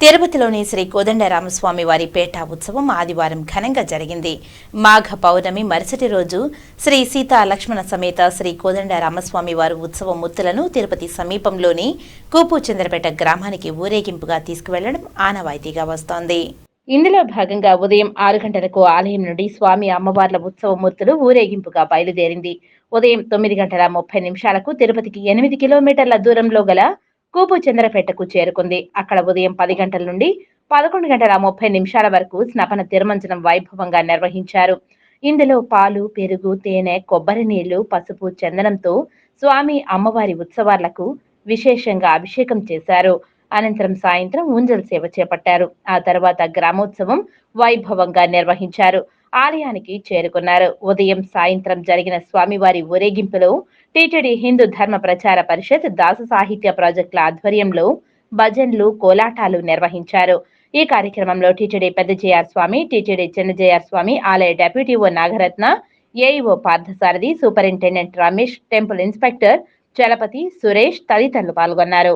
తిరుపతిలోని శ్రీ కోదండరామస్వామి వారి పేట ఉత్సవం ఆదివారం ఘనంగా జరిగింది. మాఘ పౌర్ణమి మరుసటి రోజు శ్రీ సీతా లక్ష్మణ సమేత శ్రీ కోదండరామస్వామి వారు ఉత్సవ ముత్తులను తిరుపతి సమీపంలోని కూపు చంద్రపేట గ్రామానికి ఊరేగింపుగా తీసుకువెళ్ళడం ఆనవాయితీగా వస్తోంది. ఇందులో భాగంగా ఉదయం ఆరు గంటలకు ఆలయం నుండి స్వామి అమ్మవార్ల ఉత్సవ మూర్తులు ఊరేగింపుగా బయలుదేరింది. ఉదయం తొమ్మిది గంటల ముప్పై నిమిషాలకు తిరుపతికి ఎనిమిది కిలోమీటర్ల దూరంలో గల కూపు చంద్రపేటకు చేరుకుంది. అక్కడ ఉదయం పది గంటల నుండి పదకొండు గంటల ముప్పై నిమిషాల వరకు స్నపన తిరుమంజనం వైభవంగా నిర్వహించారు. ఇందులో పాలు పెరుగు తేనె కొబ్బరి నీళ్ళు పసుపు చందనంతో స్వామి అమ్మవారి ఉత్సవాలకు విశేషంగా అభిషేకం చేశారు. అనంతరం సాయంత్రం ఊంజల్ సేవ చేపట్టారు. ఆ తర్వాత గ్రామోత్సవం వైభవంగా నిర్వహించారు. ఆలయానికి చేరుకున్నారు. ఉదయం సాయంత్రం జరిగిన స్వామివారి ఊరేగింపులో టీటీడీ హిందూ ధర్మ ప్రచార పరిషత్ దాస సాహిత్య ప్రాజెక్టుల ఆధ్వర్యంలో భజన్లు కోలాటాలు నిర్వహించారు. ఈ కార్యక్రమంలో టీటీడీ పెద్ద జేఆర్ స్వామి టీటీడీ చిన్న జేఆర్ స్వామి ఆలయ deputy EO Nagaratna AEO Parthasarathi superintendent Ramesh temple inspector Chalapathi Suresh తదితరులు పాల్గొన్నారు.